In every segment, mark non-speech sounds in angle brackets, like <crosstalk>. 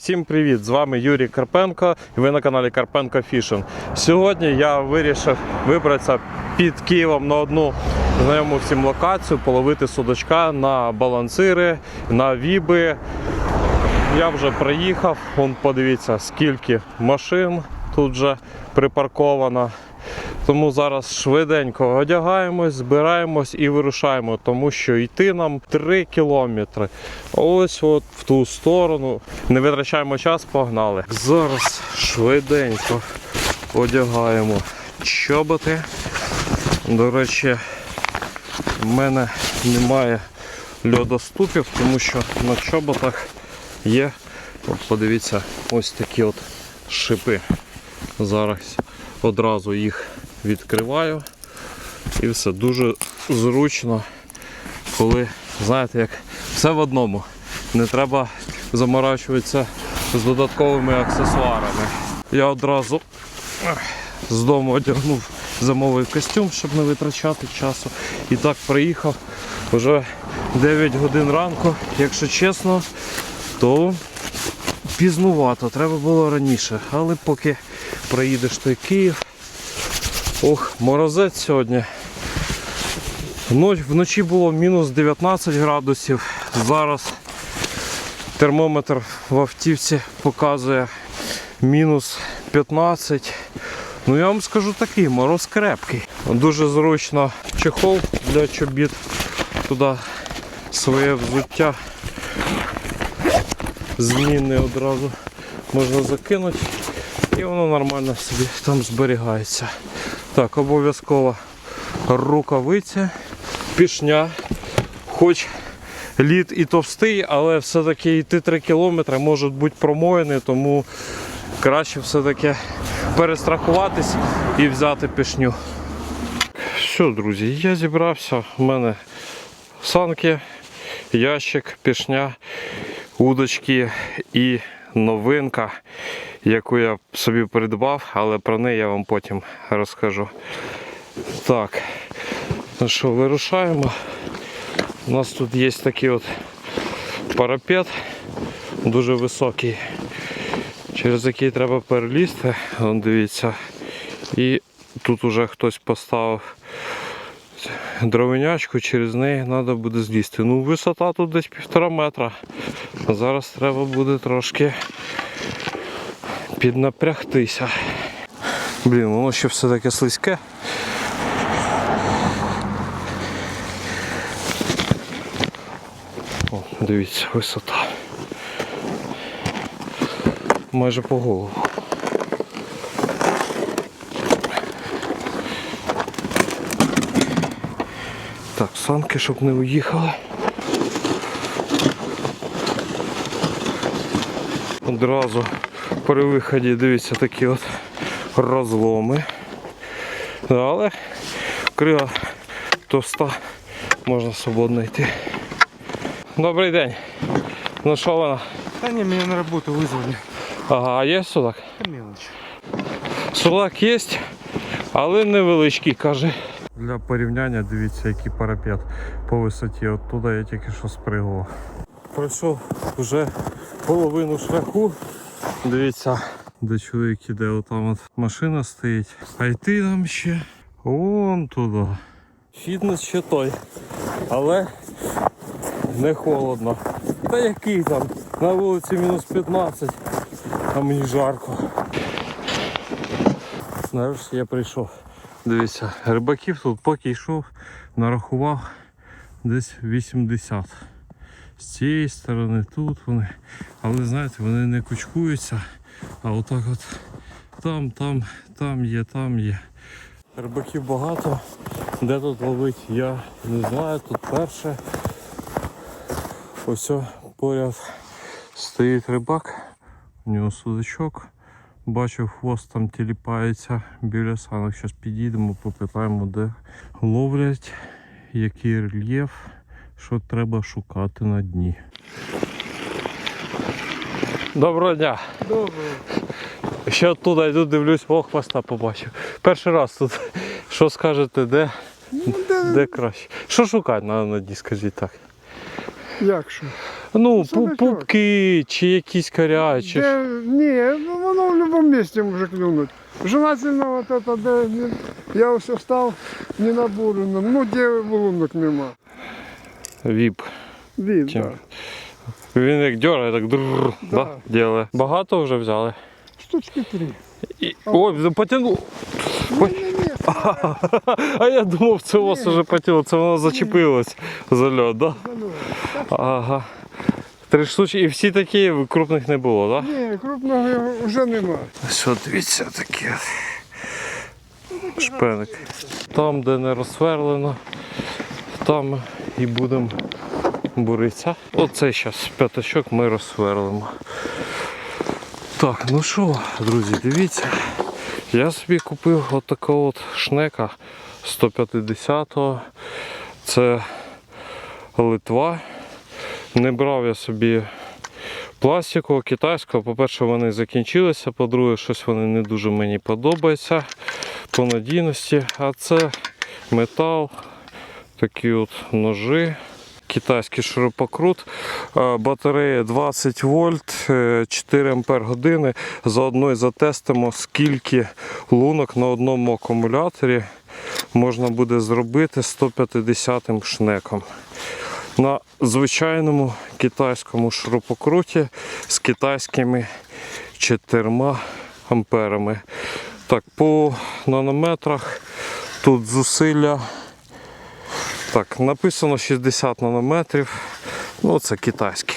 Всім привіт! З вами Юрій Карпенко і ви на каналі Карпенко Фішинг. Сьогодні я вирішив вибратися під Києвом на одну знайому всім локацію, половити судочка на балансири, на віби. Я вже приїхав, Вон подивіться, скільки машин тут вже припарковано. Тому зараз швиденько одягаємось, збираємось і вирушаємо, тому що йти нам 3 кілометри. Ось от в ту сторону. Не витрачаємо час, погнали. Зараз швиденько одягаємо чоботи. До речі, в мене немає льодоступів, тому що на чоботах є, от подивіться, ось такі от шипи. Зараз одразу їх відкриваю. І все дуже зручно, коли, знаєте, як все в одному. Не треба заморачуватися з додатковими аксесуарами. Я одразу з дому одягнув зимовий костюм, щоб не витрачати часу. І так приїхав вже 9 годин ранку. Якщо чесно, то пізнувато, треба було раніше. Але поки проїдеш той Київ. Ох, морозець сьогодні. Вно- Вночі було мінус 19 градусів. Зараз термометр в автівці показує мінус 15. Ну я вам скажу такий, мороз крепкий. Дуже зручно чехол для чобіт. Туди своє взуття змінне одразу можна закинути і воно нормально собі там зберігається. Так, обов'язково рукавиця, пішня, хоч лід і товстий, але все-таки йти 3 кілометри може бути промоєний, тому краще все-таки перестрахуватись і взяти пішню. Все, друзі, я зібрався. У мене санки, ящик, пішня, удочки і новинка, яку я собі придбав, але про неї я вам потім розкажу. Так, ну що, вирушаємо. У нас тут є такий от парапет, дуже високий, через який треба перелізти. Вон дивіться. І тут уже хтось поставив дровинячку, через неї треба буде злізти. Ну, висота тут десь півтора метра. Зараз треба буде трошки піднапрягтися. Блін, воно ще все таке слизьке. О, дивіться, висота. Майже по голову. Так, санки, щоб не уїхали. Одразу при виході дивіться такі от розломи. Але крила товста, можна свободно йти. Добрий день. Ну що вона? Да не, меня на работу вызвали. Ага, а є судак? Это мелочь. Судак є, але невеличкий, каже. Для порівняння дивіться, який парапет по висоті. Оттуда я тільки що спригував. Пройшов вже половину шляху. Дивіться, де чоловік іде, отам от машина стоїть. А йти нам ще вон туди. Фітнес ще той. Але не холодно. Та який там? На вулиці мінус 15, а мені жарко. Нарешті я прийшов. Дивіться, рибаків тут поки йшов, нарахував десь 80. З цієї сторони тут вони. Але знаєте, вони не кучкуються, а отак от там, там, там є, там є. Рибаків багато. Де тут ловить, я не знаю. Тут перше. Ось поряд стоїть рибак, у нього судачок. Бачу, хвост там тіліпається біля санок. Зараз підійдемо, попитаємо, де ловлять, який рельєф, що треба шукати на дні. Доброго дня. Доброго. Ще оттуда йду, дивлюсь, о, хвоста побачив. Перший раз тут. Що скажете, де, де краще? Що шукати на, на дні, скажіть так. Як що? Ну, судачок. пупки чи якісь корячі. Де, ні, ну, воно в будь-якому місці може клюнуть. Желательно вот это, де я все став не набурено, ну де вулунок нема. Віп. Чим? да. Він як дьорає, так друр, да. Ділає. Багато вже взяли. Штучки три. І... Ой, потягнув. Ой. <laughs> А я думав, це у вас вже потіло, це воно зачепилось за льод, да? Ага. Три штучки, і всі такі крупних не було, так? Ні, крупного вже нема. Що, дивіться, такі. Шпеник. Там, де не розсверлено, там і будемо буритися. Оце зараз п'ятачок ми розсверлимо. Так, ну що, друзі, дивіться. Я собі купив отакого от шнека 150-го. Це Литва. Не брав я собі пластикового, китайського. По-перше, вони закінчилися, по-друге, щось вони не дуже мені подобаються по надійності. А це метал, такі от ножи. Китайський ширококрут, Е, батарея 20 вольт, е, 4 ампер години. Заодно і затестимо, скільки лунок на одному акумуляторі можна буде зробити 150 шнеком. На звичайному китайському шурупокруті з китайськими 4 амперами. Так, по нанометрах тут зусилля. Так, написано 60 нанометрів. Ну, це китайське.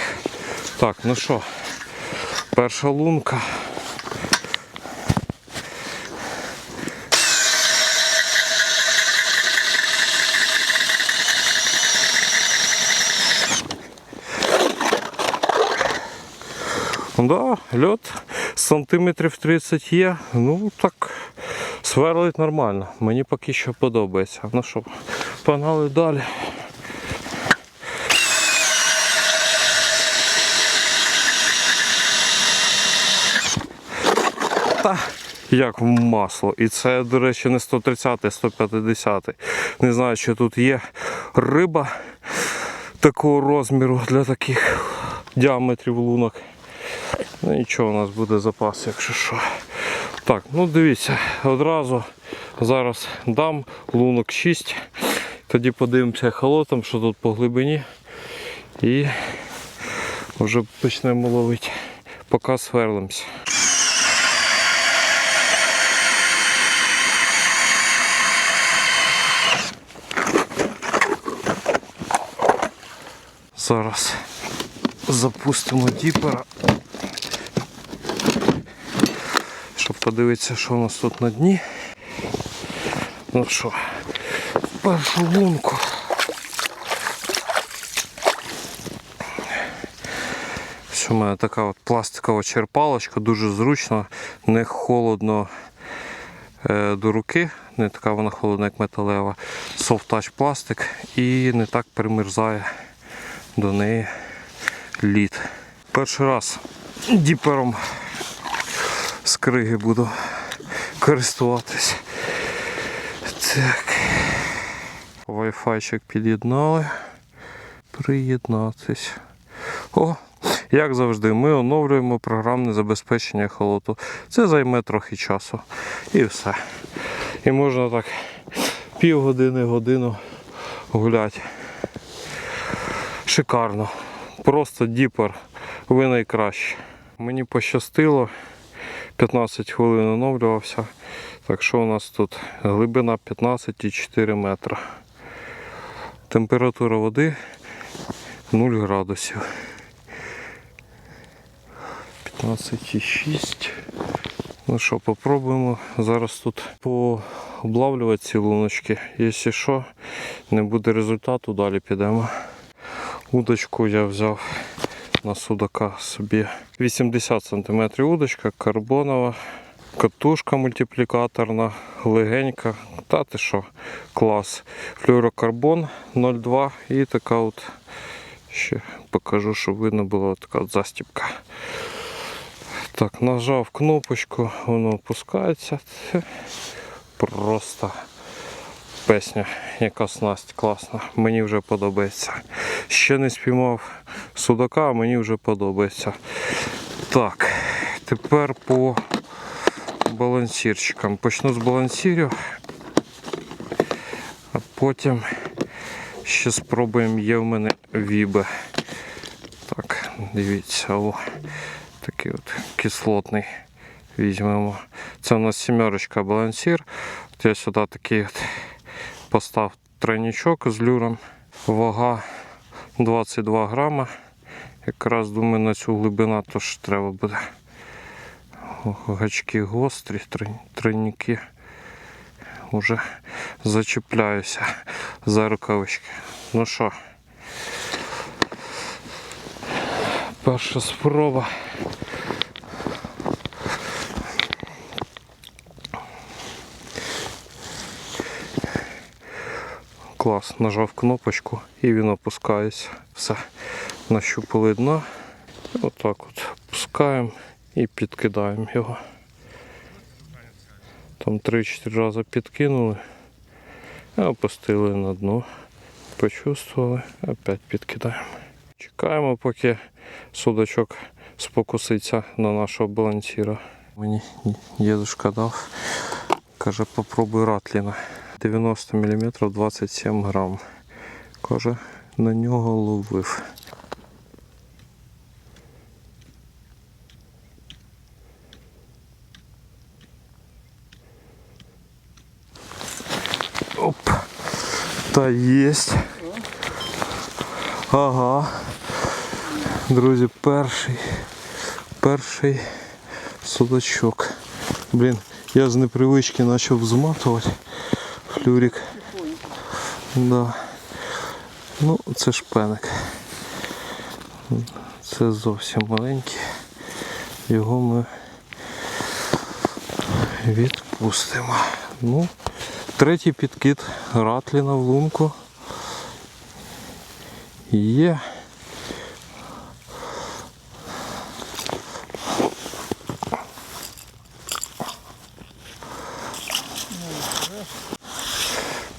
Так, ну що, перша лунка. Да, льот сантиметрів 30 є. Ну так, сверлить нормально. Мені поки що подобається. Ну що, погнали далі. Та як в масло. І це, до речі, не 130, а 150. Не знаю, що тут є риба такого розміру для таких діаметрів лунок. Ну нічого, у нас буде запас, якщо що. Так, ну дивіться, одразу зараз дам лунок 6. Тоді подивимося холотом, що тут по глибині. І вже почнемо ловити. Поки сверлимося. Зараз запустимо діпера. Щоб подивитися, що у нас тут на дні. Ну що, першу лунку. Ось у мене така от пластикова черпалочка, дуже зручно, не холодно е, до руки, не така вона холодна, як металева. Touch пластик і не так примерзає до неї лід. Перший раз діпером з криги буду користуватись. Так. Wi-Fi під'єднали. Приєднатись. О, як завжди, ми оновлюємо програмне забезпечення холоту. Це займе трохи часу. І все. І можна так півгодини, годину гуляти. Шикарно. Просто діпер. Ви найкращі. Мені пощастило. 15 хвилин оновлювався. Так що у нас тут глибина 15,4 метра. Температура води 0 градусів. 15,6. Ну що, попробуємо зараз тут пооблавлювати ці луночки. Якщо що, не буде результату, далі підемо. Удочку я взяв на судака собі 80 см удочка, карбонова, катушка мультиплікаторна, легенька. Та ти що, клас. Флюорокарбон 0,2 і така от ще покажу, щоб видно було така от застібка. Так, нажав кнопочку, воно опускається. Це просто песня, яка снасть класна. Мені вже подобається. Ще не спіймав судака, а мені вже подобається. Так, тепер по балансірчикам. Почну з балансірів, потім ще спробуємо. Є в мене віби. Так, дивіться, о, такий от кислотний візьмемо. Це у нас сімерочка балансір. От я сюди такий от постав тройничок з люром. Вага 22 грама. Якраз думаю на цю глибину теж треба буде. Гачки гострі, трой- тройники. Уже зачіпляюся за рукавички. Ну що, перша спроба. Клас, нажав кнопочку і він опускається. Все, нащупали дно. Отак от пускаємо і підкидаємо його. Там 3-4 рази підкинули, опустили на дно. Почувствували, опять підкидаємо. Чекаємо, поки судачок спокуситься на нашого балансіра. Мені дідушка дав, каже, попробуй ратліна. 90 мм 27 грам. Каже, на нього ловив. Та єсть. Ага. Друзі, перший. Перший судачок. Блін, я з непривички почав зматувати. Флюрик. Да. Ну, це шпеник. Це зовсім маленький. Його ми відпустимо. Ну, третій підкид ратліна в лунку. Є.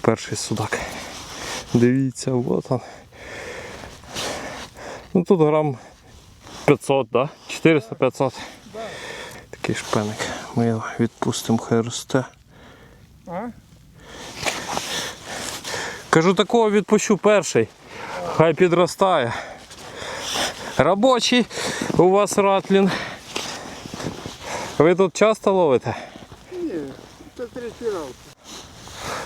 Перший судак. Дивіться, вот он. Ну тут грам 500, да? 400-500. Такий шпеник. Ми його відпустимо, хай росте. А? Кажу, такого відпущу перший. Хай підростає. Робочий у вас ратлін. Ви тут часто ловите? Ні, це третій раз.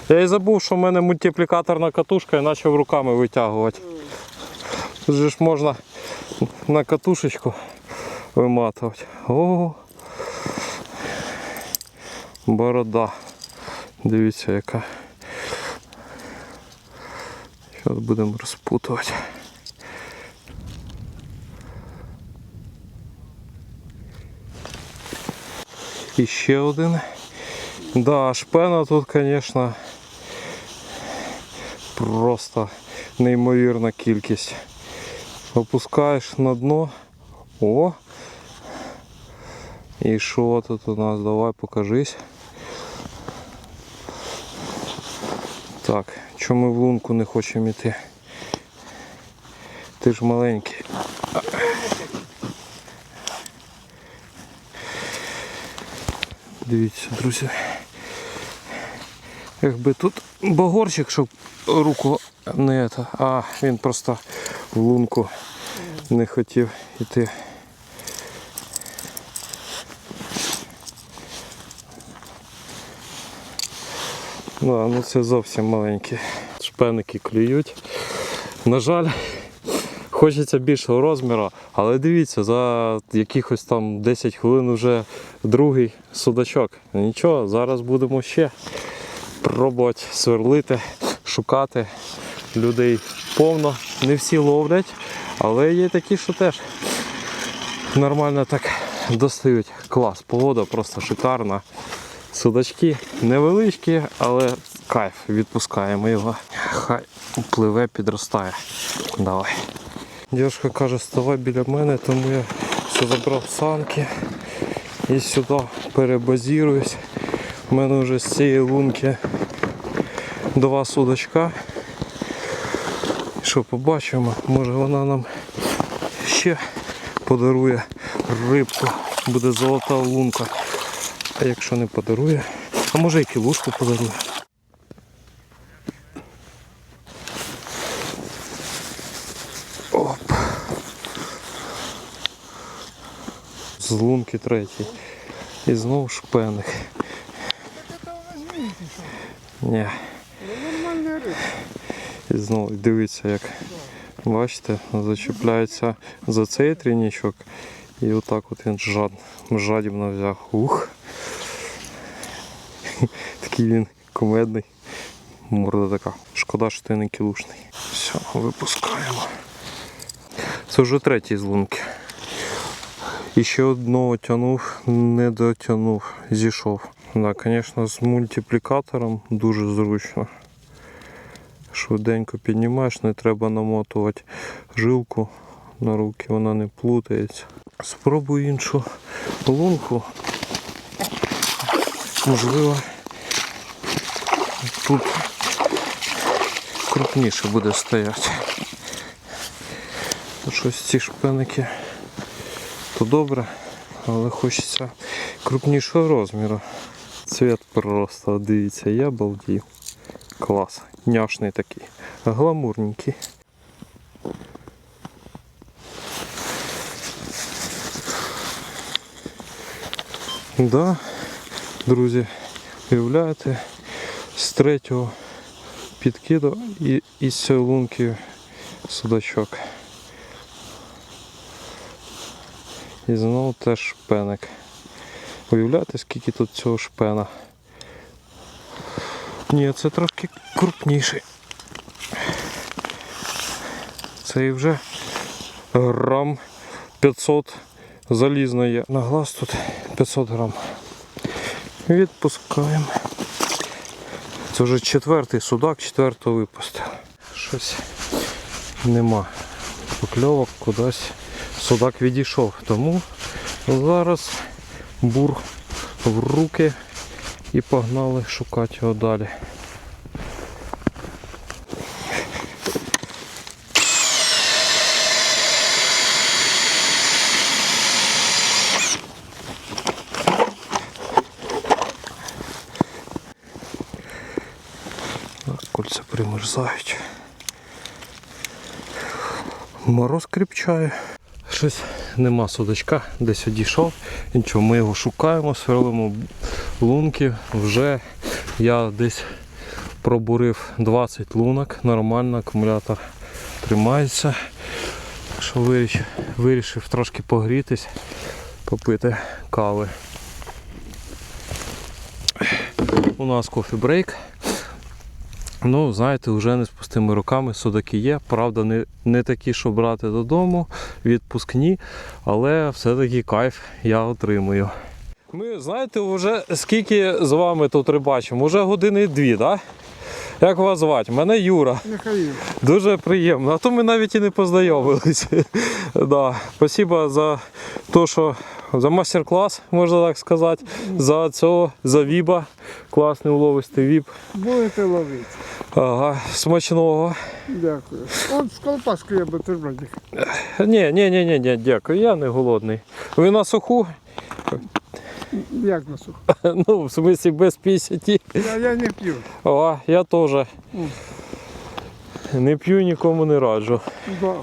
Я і забув, що в мене мультиплікаторна катушка і почав руками витягувати. Тут же ж можна на катушечку виматувати. О, борода. Дивіться яка. Зараз будемо розпутувати. І ще один. Да, шпена тут, звісно, просто неймовірна кількість. Опускаєш на дно. О! І що тут у нас? Давай покажись. Так, чому ми в лунку не хочемо йти? Ти ж маленький. Дивіться, друзі. Якби тут багорчик, щоб руку не. А, він просто в лунку не хотів йти. Да, ну це зовсім маленькі. Шпеники клюють. На жаль, хочеться більшого розміру, але дивіться, за якихось там 10 хвилин вже другий судачок. Нічого, зараз будемо ще пробувати сверлити, шукати людей повно. Не всі ловлять, але є такі, що теж нормально так достають. Клас, погода просто шикарна. Судачки невеличкі, але кайф, відпускаємо його. Хай пливе, підростає. Давай. Дівчинка каже, ставай біля мене, тому я все забрав санки і сюди перебазіруюсь. У мене вже з цієї лунки два судачка. Що, побачимо, може вона нам ще подарує рибку, буде золота лунка. А якщо не подарує, а може і кілушку подарує. Оп. З лунки третій. І знову шпеник. Ні. І знову дивіться, як бачите, зачіпляється за цей трійничок. І отак от він жад, жадібно взяв. Ух. <laughs> Такий він кумедний. Морда така. Шкода, що ти не кілушний. Все, випускаємо. Це вже третій з лунки. І ще одного тягнув, не дотягнув, зійшов. Да, звісно, з мультиплікатором дуже зручно. Швиденько піднімаєш, не треба намотувати жилку на руки, вона не плутається. Спробую іншу лунку. Можливо, тут крупніше буде стояти. Щось ці шпеники то добре, але хочеться крупнішого розміру. Цвіт просто, дивіться, я балдів. Клас. Няшний такий. Гламурненький. Да, друзі, уявляєте, з третього підкиду і із цієї лунки судачок. І знову теж шпеник. Уявляєте, скільки тут цього шпена? Ні, це трошки крупніший. Це і вже грам 500 залізно є. На глаз тут 500 грам. Відпускаємо. Це вже четвертий судак, четвертого випусту. Щось нема. Покльовок кудись судак відійшов. Тому зараз бур в руки і погнали шукати його далі. Мороз кріпчає. Щось нема судачка, десь одійшов. Нічого, ми його шукаємо, сверлимо лунки. Вже я десь пробурив 20 лунок, нормально, акумулятор тримається. Так що вирішив, вирішив трошки погрітись, попити кави. У нас кофі-брейк. Ну, знаєте, вже не з пустими руками судаки є. Правда, не, не такі, що брати додому, відпускні, але все-таки кайф я отримую. Ми, знаєте, вже скільки з вами тут рибачимо? Уже години дві, так? Да? Як вас звати? Мене Юра. Михаил. Дуже приємно. А то ми навіть і не познайомилися. <laughs> да. Спасибо за те, що за майстер-клас, можна так сказати. За цього, за віба. Класний уловистий віб. Будете ловити. Ага, смачного. Дякую. От з колпаскою я бутербродик. Ні, ні, ні, ні, ні, дякую, я не голодний. Ви на суху? Як на сухо? <laughs> Ну, в смислі без 50. Я, я не п'ю. А, я теж. Не п'ю, нікому не раджу. Да.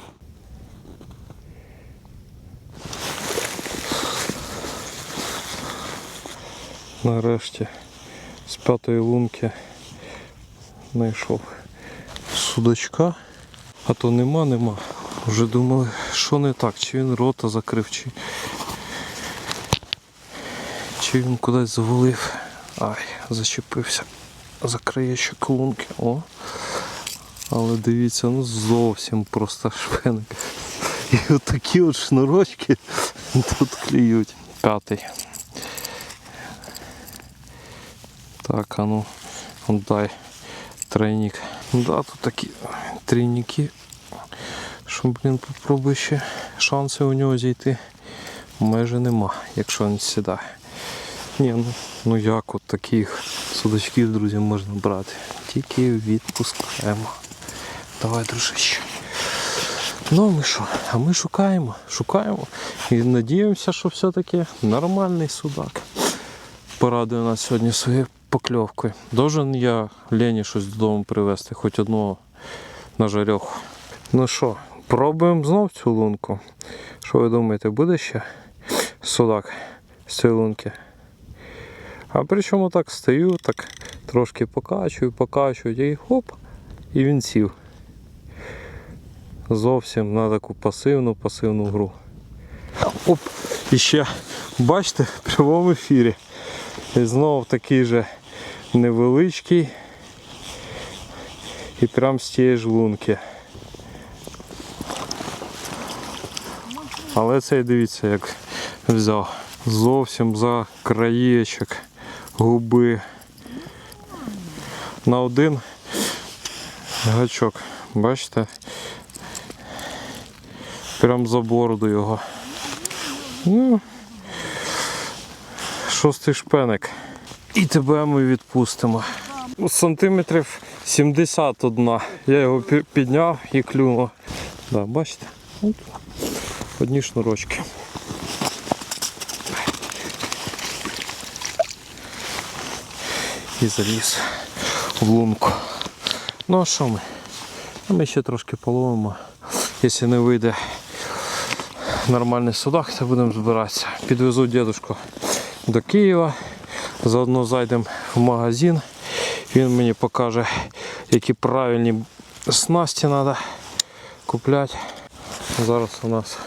Нарешті з п'ятої лунки знайшов судачка. А то нема, нема. Вже думали, що не так, чи він рота закрив, чи, чи він кудись завалив. Ай, зачепився за краєчок лунки. О. Але дивіться, ну зовсім просто шпеник. І отакі от шнурочки тут клюють. П'ятий. Так, а ну, дай тройник. Да, тут такі трійники. Що, блін, попробуй ще шанси у нього зійти. Майже нема, якщо він сідає. Ні, ну, ну як от таких судачків, друзі, можна брати. Тільки відпускаємо. Давай, дружище. Ну, ми що? А ми шукаємо, шукаємо і надіємося, що все-таки нормальний судак. Порадує нас сьогодні своєю покльовкою. Должен я Лені щось додому привезти, хоч одного на жарьоху. Ну що, пробуємо знов цю лунку. Що ви думаєте, буде ще судак з цієї лунки? А причому так стою, так трошки покачую, покачую і хоп, і він сів. Зовсім на таку пасивну, пасивну гру. Оп, і ще, бачите, в прямому ефірі. І знову такий же невеличкий. І прям з тієї ж лунки. Але цей дивіться, як взяв. Зовсім за краєчок губи. На один гачок. Бачите? Прям за бороду його. Ну, шостий шпеник. І тебе ми відпустимо. Сантиметрів 71. Я його підняв і клюнув. Да, бачите? Одні шнурочки. І заліз в лунку. Ну а що ми? Ми ще трошки половимо. Якщо не вийде нормальний судак, то будемо збиратися. Підвезу дідушку до Києва. Заодно зайдемо в магазин. Він мені покаже, які правильні снасті треба купляти. Зараз у нас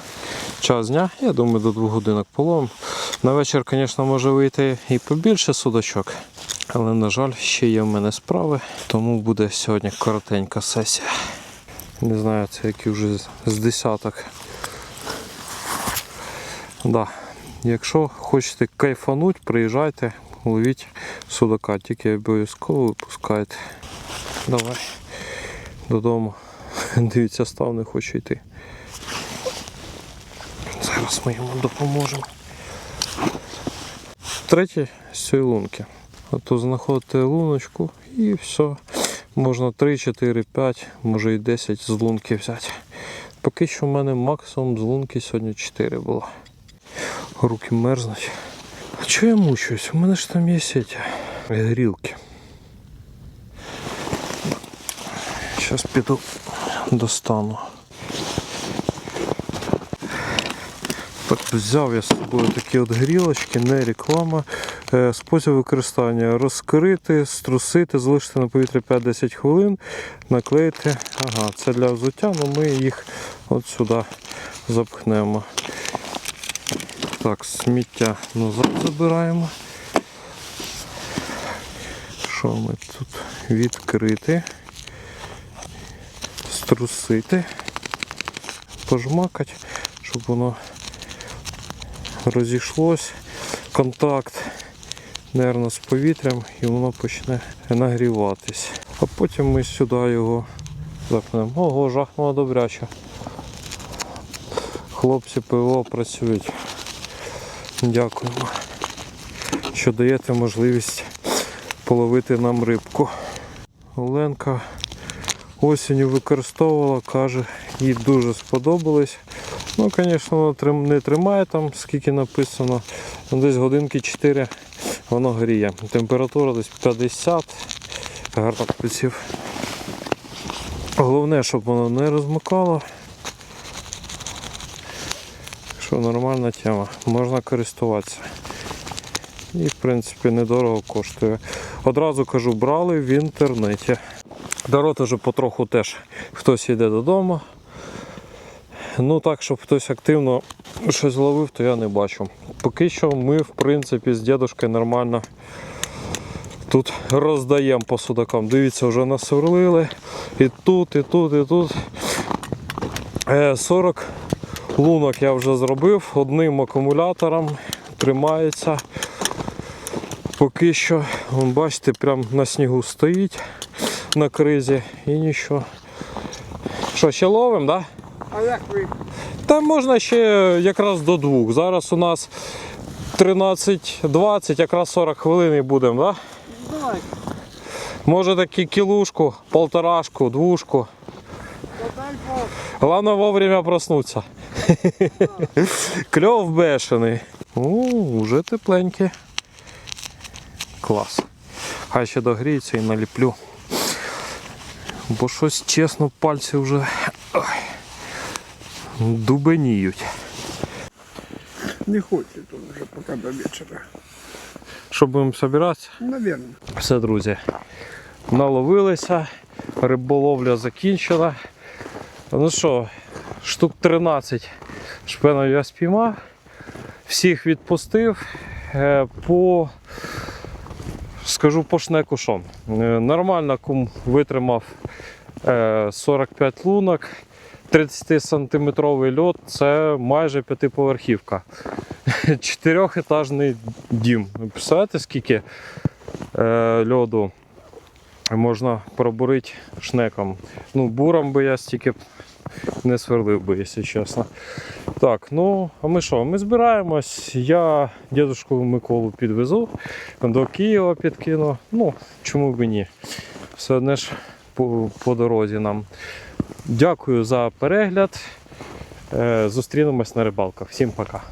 час дня. Я думаю, до двох годинок половим. На вечір, звісно, може вийти і побільше судачок. Але, на жаль, ще є в мене справи, тому буде сьогодні коротенька сесія. Не знаю, це які вже з десяток. Да. Якщо хочете кайфануть, приїжджайте, ловіть судака, тільки обов'язково випускайте. Давай додому. <laughs> Дивіться, став не хоче йти. Зараз ми йому допоможемо. Третє з цієї лунки. Ото знаходите луночку і все. Можна 3, 4, 5, може і 10 з лунки взяти. Поки що в мене максимум з лунки сьогодні 4 було. Руки мерзнуть. Чого я мучуюсь? У мене ж там є ці грілки. Зараз піду достану. Так, взяв я з собою такі от грілочки, не реклама. Е, Спосіб використання розкрити, струсити, залишити на повітрі 5-10 хвилин, наклеїти. Ага, це для взуття, але ми їх от сюди запхнемо. Так, сміття назад забираємо. Що ми тут відкрити, струсити, пожмакати, щоб воно розійшлось. Контакт, нервно, з повітрям і воно почне нагріватись. А потім ми сюди його запнемо. Ого, жахнуло добряче. Хлопці ПВО працюють. Дякуємо, що даєте можливість половити нам рибку. Оленка осінню використовувала, каже, їй дуже сподобалось. Ну, звісно, трим- не тримає там, скільки написано. Десь годинки 4 воно гріє. Температура десь 50 гарно приців. Головне, щоб воно не розмикало. Що нормальна тема, можна користуватися. І в принципі недорого коштує. Одразу кажу, брали в інтернеті. Народ уже потроху теж хтось йде додому. Ну так, щоб хтось активно щось ловив, то я не бачу. Поки що ми, в принципі, з дідушкою нормально тут роздаємо по судакам. Дивіться, вже насверлили. І тут, і тут, і тут. Е, 40 лунок я вже зробив одним акумулятором. Тримається. Поки що, вон, бачите, прям на снігу стоїть на кризі і нічого. Що, ще ловимо, так? Да? А як ви? Та можна ще якраз до двох. Зараз у нас 13.20, якраз 40 хвилин і будемо? Да? Може таки кілушку, полторашку, двушку. Главное вовремя проснуться. <laughs> Кльов бешений. О, вже тепленьке. Клас. Хай ще догріється і наліплю. Бо щось чесно пальці вже ой, дубеніють. Не хочет он уже пока до вечера. Що будемо збиратися? Наверное. Все, друзі. Наловилися, риболовля закінчена. Ну що, штук 13 шпенів я спіймав, всіх відпустив. Е, По, скажу по шнеку. Е, Нормально кум витримав е, 45 лунок. 30 сантиметровий льот це майже п'ятиповерхівка. <laughs> Чотирьохетажний дім. Представляєте, скільки е, льоду можна пробурити шнеком. Ну, буром би я стільки не сверлив би, якщо чесно. Так, ну, а ми що? Ми збираємось. Я дідушку Миколу підвезу, до Києва підкину. Ну, чому б ні. Все одне ж по, по дорозі нам. Дякую за перегляд. Е, Зустрінемось на рибалках. Всім пока.